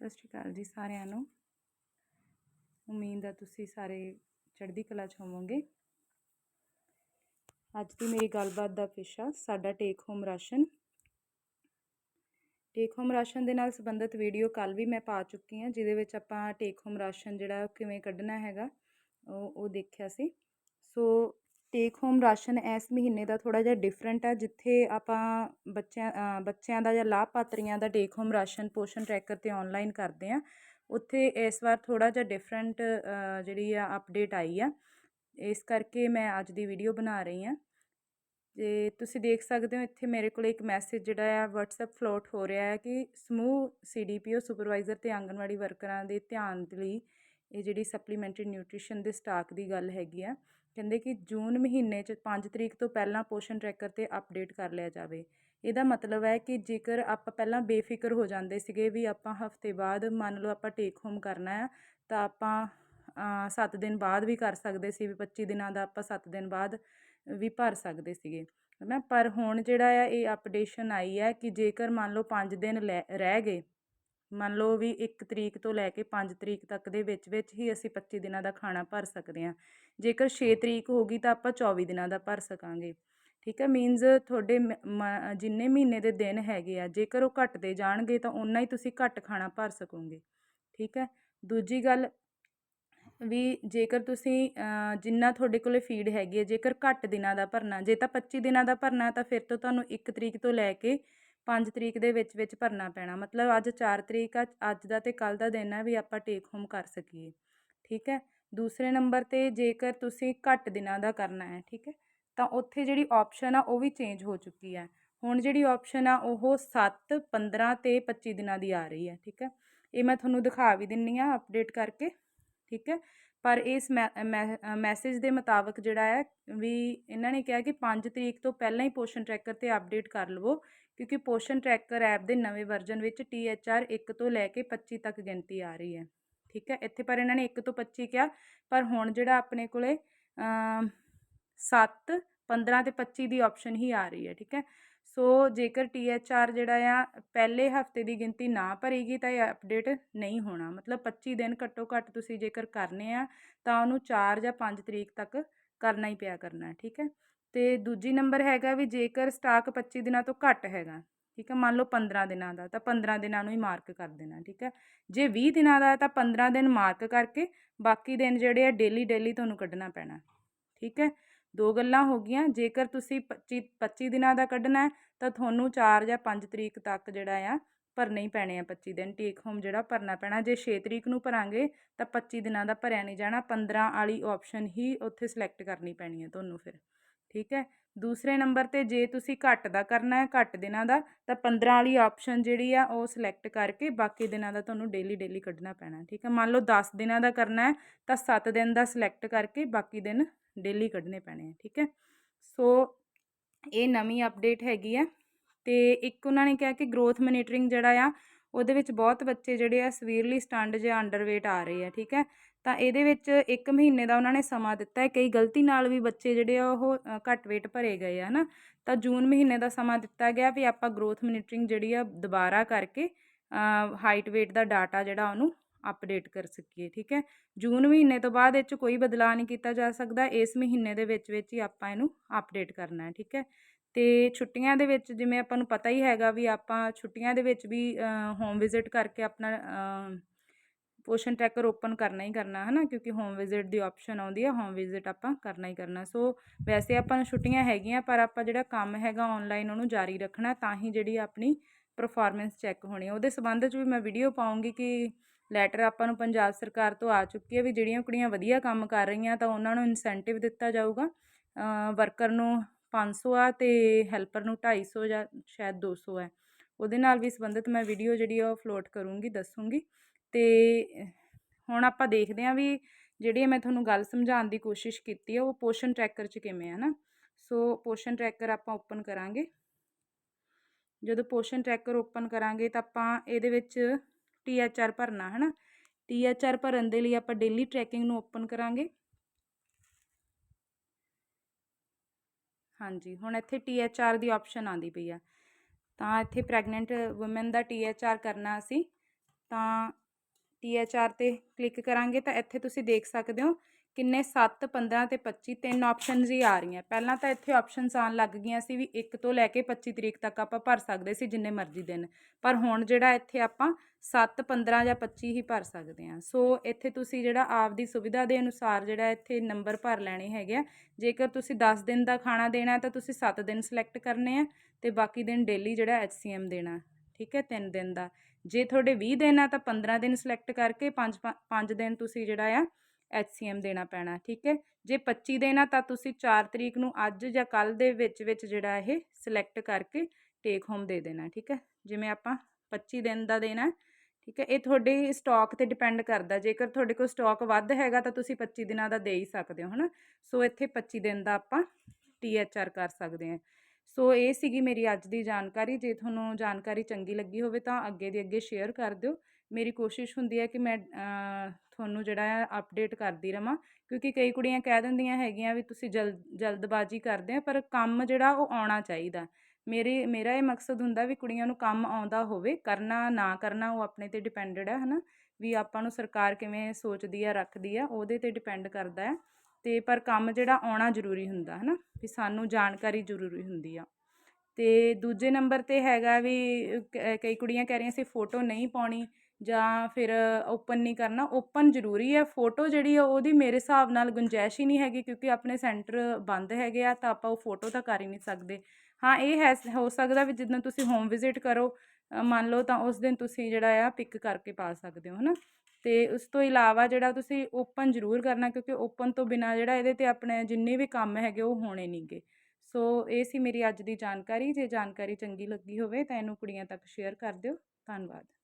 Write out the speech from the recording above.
ਸਤਿ ਸ਼੍ਰੀ ਅਕਾਲ ਜੀ ਸਾਰਿਆਂ ਨੂੰ। ਉਮੀਦ ਆ ਤੁਸੀਂ ਸਾਰੇ ਚੜ੍ਹਦੀ ਕਲਾ 'ਚ ਹੋਵੋਗੇ। ਅੱਜ ਦੀ ਮੇਰੀ ਗੱਲਬਾਤ ਦਾ ਵਿਸ਼ਾ ਸਾਡਾ take home ration. Take home ration ਦੇ ਨਾਲ ਸੰਬੰਧਿਤ ਵੀਡੀਓ ਕੱਲ ਵੀ ਮੈਂ ਪਾ ਚੁੱਕੀ ਹਾਂ, ਜਿਹਦੇ ਵਿੱਚ ਆਪਾਂ ਟੇਕ ਹੋਮ ਰਾਸ਼ਨ ਜਿਹੜਾ ਕਿਵੇਂ ਕੱਢਣਾ ਹੈਗਾ, ਉਹ ਉਹ ਦੇਖਿਆ ਸੀ। ਸੋ ਟੇਕ ਹੋਮ ਰਾਸ਼ਨ ਇਸ ਮਹੀਨੇ ਦਾ ਥੋੜ੍ਹਾ ਜਿਹਾ ਡਿਫਰੈਂਟ ਆ, ਜਿੱਥੇ ਆਪਾਂ ਬੱਚਿਆਂ ਬੱਚਿਆਂ ਦਾ ਜਾਂ ਲਾਭਪਾਤਰੀਆਂ ਦਾ take home ration Poshan tracker ਤੇ ਔਨਲਾਈਨ ਕਰਦੇ ਹਾਂ। ਉੱਥੇ ਇਸ ਵਾਰ ਥੋੜ੍ਹਾ ਜਿਹਾ ਡਿਫਰੈਂਟ ਜਿਹੜੀ ਆ ਅਪਡੇਟ ਆਈ ਆ। ਇਸ ਕਰਕੇ ਮੈਂ ਅੱਜ ਦੀ ਵੀਡੀਓ ਬਣਾ ਰਹੀ ਹਾਂ। ਤੇ ਤੁਸੀਂ ਦੇਖ ਸਕਦੇ ਹੋ, ਇੱਥੇ ਮੇਰੇ ਕੋਲ ਇੱਕ ਮੈਸੇਜ ਜਿਹੜਾ ਆ, WhatsApp ਫਲੋਟ ਹੋ ਰਿਹਾ ਹੈ ਕਿ ਸਮੂਹ ਸੀਡੀਪੀਓ ਸੁਪਰਵਾਈਜ਼ਰ ਤੇ ਆਂਗਨਵਾੜੀ ਵਰਕਰਾਂ ਦੇ ਧਿਆਨ ਲਈ ਇਹ ਜਿਹੜੀ ਸਪਲੀਮੈਂਟਰੀ ਨਿਊਟ੍ਰੀਸ਼ਨ ਦੇ ਸਟਾਕ ਦੀ ਗੱਲ ਹੈਗੀ ਆ। ਕਹਿੰਦੇ ਕਿ ਜੂਨ ਮਹੀਨੇ 'ਚ ਪੰਜ ਤਰੀਕ ਤੋਂ ਪਹਿਲਾਂ ਪੋਸ਼ਨ ਟਰੈਕਰ ਤੇ ਅਪਡੇਟ ਕਰ ਲਿਆ ਜਾਵੇ। ਇਹਦਾ ਮਤਲਬ ਹੈ ਕਿ ਜੇਕਰ ਆਪਾਂ ਪਹਿਲਾਂ ਬੇਫਿਕਰ ਹੋ ਜਾਂਦੇ ਸੀਗੇ ਵੀ ਆਪਾਂ ਹਫ਼ਤੇ ਬਾਅਦ ਮੰਨ ਲਓ ਆਪਾਂ ਟੇਕ ਹੋਮ ਕਰਨਾ ਹੈ ਤਾਂ ਆਪਾਂ ਸੱਤ ਦਿਨ ਬਾਅਦ ਵੀ ਕਰ ਸਕਦੇ ਸੀ, ਵੀ 25 ਦਿਨਾਂ ਦਾ ਆਪਾਂ ਸੱਤ ਦਿਨ ਬਾਅਦ ਵੀ ਭਰ ਸਕਦੇ ਸੀਗੇ। ਹਨਾ ਪਰ ਹੁਣ ਜਿਹੜਾ ਆ ਇਹ ਅਪਡੇਸ਼ਨ ਆਈ ਹੈ ਕਿ ਜੇਕਰ ਮੰਨ ਲਓ ਪੰਜ ਦਿਨ ਲੈ- ਰਹਿ ਗਏ ਮੰਨ ਲਓ ਵੀ 1 ਤਰੀਕ ਤੋਂ ਲੈ ਕੇ 5 ਤਰੀਕ ਤੱਕ ਦੇ ਵਿੱਚ ਵਿੱਚ ਹੀ ਅਸੀਂ 25 ਦਿਨਾਂ ਦਾ ਖਾਣਾ ਭਰ ਸਕਦੇ ਹਾਂ। ਜੇਕਰ 6 ਤਰੀਕ ਹੋ ਗਈ ਤਾਂ ਆਪਾਂ 24 ਦਿਨਾਂ ਦਾ ਭਰ ਸਕਾਂਗੇ। ਠੀਕ ਹੈ ਮੀਨਸ ਤੁਹਾਡੇ ਜਿੰਨੇ ਮਹੀਨੇ ਦੇ ਦਿਨ ਹੈਗੇ ਆ ਜੇਕਰ ਉਹ ਘਟਦੇ ਜਾਣਗੇ ਤਾਂ ਉਨਾ ਹੀ ਤੁਸੀਂ ਘੱਟ ਖਾਣਾ ਭਰ ਸਕੋਗੇ। ਠੀਕ ਹੈ ਦੂਜੀ ਗੱਲ ਵੀ ਜੇਕਰ ਤੁਸੀਂ ਜਿੰਨਾ ਤੁਹਾਡੇ ਕੋਲੇ ਫੀਡ ਹੈਗੀ ਹੈ ਜੇਕਰ ਘੱਟ ਦਿਨਾਂ ਦਾ ਭਰਨਾ ਜੇ ਤਾਂ 25 ਦਿਨਾਂ ਦਾ ਭਰਨਾ ਤਾਂ ਫਿਰ ਤੋਂ ਤੁਹਾਨੂੰ 1 ਤਰੀਕ ਤੋਂ ਲੈ ਕੇ ਪੰਜ ਤਰੀਕ ਦੇ ਵਿੱਚ ਵਿੱਚ ਭਰਨਾ ਪੈਣਾ। ਮਤਲਬ ਅੱਜ 4 ਤਰੀਕ ਆ, ਅੱਜ ਦਾ ਤੇ ਕੱਲ ਦਾ ਦਿਨ ਆ ਵੀ ਆਪਾਂ ਟੇਕ ਹੋਮ ਕਰ ਸਕੀਏ। ਠੀਕ ਹੈ? ਦੂਸਰੇ ਨੰਬਰ ਤੇ ਜੇਕਰ ਤੁਸੀਂ ਘੱਟ ਦਿਨਾਂ ਦਾ ਕਰਨਾ ਹੈ, ਠੀਕ ਹੈ? ਤਾਂ ਉੱਥੇ ਜਿਹੜੀ ਆਪਸ਼ਨ ਆ, ਉਹ ਵੀ ਚੇਂਜ ਹੋ ਚੁੱਕੀ ਹੈ। ਹੁਣ ਜਿਹੜੀ ਆਪਸ਼ਨ ਆ, ਉਹ 7 15 ਤੇ 25 ਦਿਨਾਂ ਦੀ ਆ ਰਹੀ ਹੈ, ਠੀਕ ਹੈ? ਇਹ ਮੈਂ ਤੁਹਾਨੂੰ ਦਿਖਾ ਵੀ ਦਿੰਨੀ ਆ ਅਪਡੇਟ ਕਰਕੇ, ਠੀਕ ਹੈ? ਪਰ ਇਸ ਮੈਸੇਜ ਦੇ ਮੁਤਾਬਕ ਜਿਹੜਾ ਹੈ ਵੀ ਇਹਨਾਂ ਨੇ ਕਿਹਾ ਕਿ 5 ਤਰੀਕ ਤੋਂ ਪਹਿਲਾਂ ਹੀ ਪੋਸ਼ਨ ਟਰੈਕਰ ਤੇ ਅਪਡੇਟ ਕਰ ਲਵੋ, ਕਿਉਂਕਿ ਪੋਸ਼ਨ ਟਰੈਕਰ ਐਪ ਦੇ ਨਵੇਂ ਵਰਜ਼ਨ ਵਿੱਚ THR 1 ਤੋਂ ਲੈ ਕੇ 25 ਤੱਕ ਗਿਣਤੀ ਆ ਰਹੀ ਹੈ। ਠੀਕ ਹੈ, ਇੱਥੇ ਪਰ ਇਹਨਾਂ ਨੇ 1 ਤੋਂ 25 ਕਿਹਾ, ਪਰ ਹੁਣ ਜਿਹੜਾ ਆਪਣੇ ਕੋਲੇ 7 15 ਤੇ 25 ਦੀ ਆਪਸ਼ਨ ਹੀ ਆ ਰਹੀ ਹੈ, ਠੀਕ ਹੈ? ਸੋ ਜੇਕਰ THR ਜਿਹੜਾ ਆ, ਪਹਿਲੇ ਹਫ਼ਤੇ ਦੀ ਗਿਣਤੀ ਨਾ ਭਰੇਗੀ ਤਾਂ ਇਹ ਅਪਡੇਟ ਨਹੀਂ ਹੋਣਾ। ਮਤਲਬ 25 ਦਿਨ ਘੱਟੋ ਘੱਟ ਤੁਸੀਂ ਜੇਕਰ ਕਰਨੇ ਆ, ਤਾਂ ਉਹਨੂੰ 4 ਜਾਂ 5 ਤਰੀਕ ਤੱਕ ਕਰਨਾ ਹੀ ਪਿਆ ਕਰਨਾ, ਠੀਕ ਹੈ? ਤੇ ਦੂਜੀ ਨੰਬਰ ਹੈਗਾ ਵੀ ਜੇਕਰ ਸਟਾਕ 25 ਦਿਨਾਂ ਤੋਂ ਘੱਟ ਹੈਗਾ, ਠੀਕ ਹੈ? ਮੰਨ ਲਓ 15 ਦਿਨਾਂ ਦਾ, ਤਾਂ 15 ਦਿਨਾਂ ਨੂੰ ਹੀ ਮਾਰਕ ਕਰ ਦੇਣਾ, ਠੀਕ ਹੈ? ਜੇ 20 ਦਿਨਾਂ ਦਾ ਤਾਂ 15 ਦਿਨ ਮਾਰਕ ਕਰਕੇ ਬਾਕੀ ਦਿਨ ਜਿਹੜੇ ਆ ਡੇਲੀ ਡੇਲੀ ਤੁਹਾਨੂੰ ਕੱਢਣਾ ਪੈਣਾ, ਠੀਕ ਹੈ? ਦੋ ਗੱਲਾਂ ਹੋ ਗਈਆਂ, ਜੇਕਰ ਤੁਸੀਂ 25 25 ਦਿਨਾਂ ਦਾ ਕੱਢਣਾ ਹੈ, ਤਾਂ ਤੁਹਾਨੂੰ 4 ਜਾਂ 5 ਤਰੀਕ ਤੱਕ ਜਿਹੜਾ ਆ, ਭਰਨੇ ਹੀ ਪੈਣੇ ਆ 25 ਦਿਨ ਟੇਕ ਹੋਮ ਜਿਹੜਾ ਭਰਨਾ ਪੈਣਾ। ਜੇ 6 ਤਰੀਕ ਨੂੰ ਭਰਾਂਗੇ, ਤਾਂ 25 ਦਿਨਾਂ ਦਾ ਭਰਿਆ ਨਹੀਂ ਜਾਣਾ 15 ਵਾਲੀ ਆਪਸ਼ਨ ਹੀ ਉੱਥੇ ਸਿਲੈਕਟ ਕਰਨੀ ਪੈਣੀ ਹੈ ਤੁਹਾਨੂੰ ਫਿਰ, ਠੀਕ ਹੈ? ਦੂਸਰੇ ਨੰਬਰ ਤੇ ਜੇ ਤੁਸੀਂ ਘੱਟ ਦਾ ਕਰਨਾ ਹੈ, ਘੱਟ ਦਿਨਾਂ ਦਾ, ਤਾਂ 15 ਵਾਲੀ ਆਪਸ਼ਨ ਜਿਹੜੀ ਆ, ਉਹ ਸਿਲੈਕਟ ਕਰਕੇ ਬਾਕੀ ਦਿਨਾਂ ਦਾ ਤੁਹਾਨੂੰ ਡੇਲੀ ਡੇਲੀ ਕੱਢਣਾ ਪੈਣਾ, ਠੀਕ ਹੈ? ਮੰਨ ਲਓ 10 ਦਿਨਾਂ ਦਾ ਕਰਨਾ ਹੈ, ਤਾਂ 7 ਦਿਨ ਦਾ ਸਿਲੈਕਟ ਕਰਕੇ ਬਾਕੀ ਦਿਨ ਡੇਲੀ ਕੱਢਣੇ ਪੈਣੇ ਆ, ਠੀਕ ਹੈ? ਸੋ ਇਹ ਨਵੀਂ ਅਪਡੇਟ ਹੈਗੀ ਹੈ ਤੇ ਇੱਕ ਉਹਨਾਂ ਨੇ ਕਿਹਾ ਕਿ ਗਰੋਥ ਮੋਨੀਟਰਿੰਗ ਜਿਹੜਾ ਆ, ਉਹਦੇ ਵਿੱਚ ਬਹੁਤ ਬੱਚੇ ਜਿਹੜੇ ਆ ਸਵੀਰਲੀ ਸਟੰਡ ਜਾਂ ਅੰਡਰਵੇਟ ਆ ਰਹੇ ਆ, ਠੀਕ ਹੈ? ਤਾਂ ਇਹਦੇ ਵਿੱਚ 1 ਮਹੀਨੇ ਦਾ ਉਹਨਾਂ ਨੇ ਸਮਾਂ ਦਿੱਤਾ ਹੈ, ਕਈ ਗਲਤੀ ਨਾਲ ਵੀ ਬੱਚੇ ਜਿਹੜੇ ਆ ਉਹ ਘੱਟ weight ਭਰੇ ਗਏ ਆ ਨਾ ਤਾਂ ਜੂਨ ਮਹੀਨੇ ਦਾ ਸਮਾਂ ਦਿੱਤਾ ਗਿਆ ਵੀ ਆਪਾਂ ਗਰੋਥ ਮੋਨੀਟਰਿੰਗ ਜਿਹੜੀ ਆ ਦੁਬਾਰਾ ਕਰਕੇ ਹਾਈਟ weight ਦਾ ਡਾਟਾ ਜਿਹੜਾ ਉਹਨੂੰ ਅਪਡੇਟ ਕਰ ਸਕੀਏ, ਠੀਕ ਹੈ? ਜੂਨ ਮਹੀਨੇ ਤੋਂ ਬਾਅਦ ਇਹ 'ਚ ਕੋਈ ਬਦਲਾਅ ਨਹੀਂ ਕੀਤਾ ਜਾ ਸਕਦਾ, ਇਸ ਮਹੀਨੇ ਦੇ ਵਿੱਚ ਵਿੱਚ ਹੀ ਆਪਾਂ ਇਹਨੂੰ ਅਪਡੇਟ ਕਰਨਾ ਹੈ, ਠੀਕ ਹੈ? ਤੇ ਛੁੱਟੀਆਂ ਦੇ ਵਿੱਚ ਜਿਵੇਂ ਆਪਾਂ ਨੂੰ ਪਤਾ ਹੀ ਹੈਗਾ ਵੀ ਆਪਾਂ ਛੁੱਟੀਆਂ ਦੇ ਵਿੱਚ ਵੀ ਹੋਮ ਵਿਜ਼ਿਟ ਕਰਕੇ ਆਪਣਾ ਪੋਸ਼ਨ ਟਰੈਕਰ ਓਪਨ ਕਰਨਾ ਹੀ ਕਰਨਾ ਹੈ ਨਾ ਕਿਉਂਕਿ ਹੋਮ ਵਿਜ਼ਿਟ ਦੀ ਆਪਸ਼ਨ ਆਉਂਦੀ ਹੈ ਹੋਮ ਵਿਜ਼ਿਟ ਆਪਾਂ ਕਰਨਾ ਹੀ ਕਰਨਾ। ਸੋ ਵੈਸੇ ਆਪਾਂ ਨੂੰ ਛੁੱਟੀਆਂ ਹੈਗੀਆਂ, ਪਰ ਆਪਾਂ ਜਿਹੜਾ ਕੰਮ ਹੈਗਾ ਆਨਲਾਈਨ ਉਹਨੂੰ ਜਾਰੀ ਰੱਖਣਾ, ਤਾਂ ਹੀ ਜਿਹੜੀ ਆਪਣੀ ਪਰਫਾਰਮੈਂਸ ਚੈੱਕ ਹੋਣੀ ਉਹਦੇ ਸੰਬੰਧ 'ਚ ਵੀ ਮੈਂ ਵੀਡੀਓ ਪਾਉਂਗੀ ਕਿ ਲੈਟਰ ਆਪਾਂ ਨੂੰ ਪੰਜਾਬ ਸਰਕਾਰ ਤੋਂ ਆ ਚੁੱਕੀ ਹੈ ਵੀ ਜਿਹੜੀਆਂ ਕੁੜੀਆਂ ਵਧੀਆ ਕੰਮ ਕਰ ਰਹੀਆਂ ਤਾਂ ਉਹਨਾਂ ਨੂੰ ਇਨਸੈਂਟਿਵ ਦਿੱਤਾ ਜਾਊਗਾ। ਵਰਕਰ ਨੂੰ 500 ਆ ਤੇ ਹੈਲਪਰ ਨੂੰ 250 ਜਾਂ ਸ਼ਾਇਦ 200 ਹੈ। ਉਹਦੇ ਨਾਲ ਵੀ ਸੰਬੰਧਿਤ ਮੈਂ ਵੀਡੀਓ ਜਿਹੜੀ ਆ ਉਹ ਫਲੋਟ ਕਰੂੰਗੀ, ਦੱਸੂੰਗੀ। ਤੇ ਹੁਣ ਆਪਾਂ ਦੇਖਦੇ ਹਾਂ ਵੀ ਜਿਹੜੀ ਮੈਂ ਤੁਹਾਨੂੰ ਗੱਲ ਸਮਝਾਉਣ ਦੀ ਕੋਸ਼ਿਸ਼ ਕੀਤੀ ਹੈ ਉਹ ਪੋਸ਼ਨ ਟਰੈਕਰ 'ਚ ਕਿਵੇਂ ਹੈ ਨਾ। ਸੋ ਪੋਸ਼ਨ ਟਰੈਕਰ ਆਪਾਂ ਓਪਨ ਕਰਾਂਗੇ। ਜਦੋਂ ਪੋਸ਼ਨ ਟਰੈਕਰ ਓਪਨ ਕਰਾਂਗੇ ਤਾਂ ਆਪਾਂ ਇਹਦੇ ਵਿੱਚ THR ਭਰਨਾ ਹੈ ਨਾ ਟੀ ਐਚ ਆਰ ਭਰਨ ਦੇ ਲਈ ਆਪਾਂ ਡੇਲੀ ਟਰੈਕਿੰਗ ਨੂੰ ਓਪਨ ਕਰਾਂਗੇ। ਹਾਂਜੀ, ਹੁਣ ਇੱਥੇ ਟੀ ਐਚ ਆਰ ਦੀ ਆਪਸ਼ਨ ਆਂਦੀ ਪਈ ਆ। ਤਾਂ ਇੱਥੇ ਪ੍ਰੈਗਨੈਂਟ ਔਮਨ ਦਾ ਟੀ ਐਚ ਆਰ ਕਰਨਾ ਅਸੀਂ। ਤਾਂ ਟੀ ਐਚ ਆਰ 'ਤੇ ਕਲਿੱਕ ਕਰਾਂਗੇ ਤਾਂ ਇੱਥੇ ਤੁਸੀਂ ਦੇਖ ਸਕਦੇ ਹੋ ਕਿੰਨੇ 7 15 ਤੇ 25 ਤਿੰਨ ਆਪਸ਼ਨਸ ਹੀ ਆ ਰਹੀਆਂ। ਪਹਿਲਾਂ ਤਾਂ ਇੱਥੇ ਆਪਸ਼ਨਸ ਆਉਣ ਲੱਗ ਗਈਆਂ ਸੀ ਵੀ 1 ਤੋਂ ਲੈ ਕੇ 25 ਤਰੀਕ ਤੱਕ ਆਪਾਂ ਭਰ ਸਕਦੇ ਸੀ ਜਿੰਨੇ ਮਰਜ਼ੀ ਦਿਨ। ਪਰ ਹੁਣ ਜਿਹੜਾ ਇੱਥੇ ਆਪਾਂ 7 15 ਜਾਂ 25 ਹੀ ਭਰ ਸਕਦੇ ਹਾਂ। ਸੋ ਇੱਥੇ ਤੁਸੀਂ ਜਿਹੜਾ ਆਪ ਦੀ ਸੁਵਿਧਾ ਦੇ ਅਨੁਸਾਰ ਜਿਹੜਾ ਇੱਥੇ ਨੰਬਰ ਭਰ ਲੈਣੇ ਹੈਗੇ ਆ। ਜੇਕਰ ਤੁਸੀਂ 10 ਦਿਨ ਦਾ ਖਾਣਾ ਦੇਣਾ ਤਾਂ ਤੁਸੀਂ 7 ਦਿਨ ਸਿਲੈਕਟ ਕਰਨੇ ਆ ਤੇ ਬਾਕੀ ਦਿਨ ਡੇਲੀ ਜਿਹੜਾ ਐਚਸੀਐਮ ਦੇਣਾ ਠੀਕ ਹੈ 3 ਦਿਨ ਦਾ। ਜੇ ਤੁਹਾਡੇ 20 ਦਿਨ ਆ ਤਾਂ 15 ਦਿਨ ਸਿਲੈਕਟ ਕਰਕੇ 5 5 ਦਿਨ ਤੁਸੀਂ ਜਿਹੜਾ ਆ ਐਚਸੀਐਮ ਦੇਣਾ ਪੈਣਾ, ਠੀਕ ਹੈ? ਜੇ 25 ਦੇਣਾ ਤਾਂ ਤੁਸੀਂ 4 ਤਰੀਕ ਨੂੰ ਅੱਜ ਜਾਂ ਕੱਲ ਦੇ ਵਿੱਚ ਵਿੱਚ ਜਿਹੜਾ ਇਹ ਸਿਲੈਕਟ ਕਰਕੇ ਟੇਕ ਹੋਮ ਦੇ ਦੇਣਾ, ਠੀਕ ਹੈ? ਜਿਵੇਂ ਆਪਾਂ 25 ਦਿਨ ਦਾ ਦੇਣਾ, ਠੀਕ ਹੈ? ਇਹ ਤੁਹਾਡੇ ਸਟਾਕ ਤੇ ਡਿਪੈਂਡ ਕਰਦਾ, ਜੇਕਰ ਤੁਹਾਡੇ ਕੋਲ ਸਟਾਕ ਵੱਧ ਹੈਗਾ ਤਾਂ ਤੁਸੀਂ 25 ਦਿਨਾਂ ਦਾ ਦੇ ਹੀ ਸਕਦੇ ਹੋ, ਹਨਾ? ਸੋ ਇੱਥੇ 25 ਦਿਨ ਦਾ ਆਪਾਂ ਟੀਐਚਆਰ ਕਰ ਸਕਦੇ ਹਾਂ। ਸੋ ਇਹ ਸੀਗੀ ਮੇਰੀ ਅੱਜ ਦੀ ਜਾਣਕਾਰੀ, ਜੇ ਤੁਹਾਨੂੰ ਜਾਣਕਾਰੀ ਚੰਗੀ ਲੱਗੀ ਹੋਵੇ ਤਾਂ ਅੱਗੇ ਦੀ ਅੱਗੇ ਸ਼ੇਅਰ ਕਰ ਦਿਓ। ਮੇਰੀ ਕੋਸ਼ਿਸ਼ ਹੁੰਦੀ ਹੈ ਕਿ ਮੈਂ ਤੁਹਾਨੂੰ ਜਿਹੜਾ ਆ ਅਪਡੇਟ ਕਰਦੀ ਰਵਾਂ, ਕਿਉਂਕਿ ਕਈ ਕੁੜੀਆਂ ਕਹਿ ਦਿੰਦੀਆਂ ਹੈਗੀਆਂ ਵੀ ਤੁਸੀਂ ਜਲ, ਜਲਦਬਾਜ਼ੀ ਕਰਦੇ ਆ, ਪਰ ਕੰਮ ਜਿਹੜਾ ਉਹ ਆਉਣਾ ਚਾਹੀਦਾ। ਮੇਰੇ, ਮੇਰਾ ਇਹ ਮਕਸਦ ਹੁੰਦਾ ਵੀ ਕੁੜੀਆਂ ਨੂੰ ਕੰਮ ਆਉਂਦਾ ਹੋਵੇ, ਕਰਨਾ ਨਾ ਕਰਨਾ ਉਹ ਆਪਣੇ ਤੇ ਡਿਪੈਂਡਡ ਹੈ ਹਨਾ? ਵੀ ਆਪਾਂ ਨੂੰ ਸਰਕਾਰ ਕਿਵੇਂ ਸੋਚਦੀ ਆ, ਰੱਖਦੀ ਆ, ਉਹਦੇ ਤੇ ਡਿਪੈਂਡ ਕਰਦਾ ਹੈ ਤੇ ਪਰ ਕੰਮ ਜਿਹੜਾ ਆਉਣਾ ਜ਼ਰੂਰੀ ਹੁੰਦਾ, ਹਨਾ? ਵੀ ਸਾਨੂੰ ਜਾਣਕਾਰੀ ਜ਼ਰੂਰੀ ਹੁੰਦੀ ਆ। ਤੇ ਦੂਜੇ ਨੰਬਰ ਤੇ ਹੈਗਾ ਵੀ ਕਈ ਕੁੜੀਆਂ ਕਹਿ ਰਹੀਆਂ ਸੀ ਫੋਟੋ ਨਹੀਂ ਪਾਉਣੀ। ਜਾਂ ਫਿਰ ਓਪਨ ਨਹੀਂ ਕਰਨਾ ਓਪਨ ਜ਼ਰੂਰੀ ਹੈ। ਫੋਟੋ ਜਿਹੜੀ ਆ, ਉਹਦੀ ਮੇਰੇ ਹਿਸਾਬ ਨਾਲ ਗੁੰਜਾਇਸ਼ ਹੀ ਨਹੀਂ ਹੈਗੀ ਕਿਉਂਕਿ ਆਪਣੇ ਸੈਂਟਰ ਬੰਦ ਹੈਗੇ ਆ, ਤਾਂ ਆਪਾਂ ਉਹ ਫੋਟੋ ਤਾਂ ਕਰ ਹੀ ਨਹੀਂ ਸਕਦੇ। ਹਾਂ, ਇਹ ਹੈ, ਹੋ ਸਕਦਾ ਵੀ ਜਦੋਂ ਤੁਸੀਂ ਹੋਮ ਵਿਜ਼ਿਟ ਕਰੋ ਮੰਨ ਲਓ ਤਾਂ ਉਸ ਦਿਨ ਤੁਸੀਂ ਜਿਹੜਾ ਆ ਪਿਕ ਕਰਕੇ ਪਾ ਸਕਦੇ ਹੋ, ਹਨਾ? ਤੇ ਉਸ ਤੋਂ ਇਲਾਵਾ ਜਿਹੜਾ ਤੁਸੀਂ ਓਪਨ ਜ਼ਰੂਰ ਕਰਨਾ ਕਿਉਂਕਿ ਓਪਨ ਤੋਂ ਬਿਨਾ ਜਿਹੜਾ ਇਹਦੇ ਤੇ ਆਪਣੇ ਜਿੰਨੇ ਵੀ ਕੰਮ ਹੈਗੇ, ਉਹ ਹੋਣੇ ਨਹੀਂਗੇ ਸੋ, ਇਹ ਸੀ ਮੇਰੀ ਅੱਜ ਦੀ ਜਾਣਕਾਰੀ। ਜੇ ਜਾਣਕਾਰੀ ਚੰਗੀ ਲੱਗੀ ਹੋਵੇ ਤਾਂ ਇਹਨੂੰ ਕੁੜੀਆਂ ਤੱਕ ਸ਼ੇਅਰ ਕਰ ਦਿਓ। ਧੰਨਵਾਦ।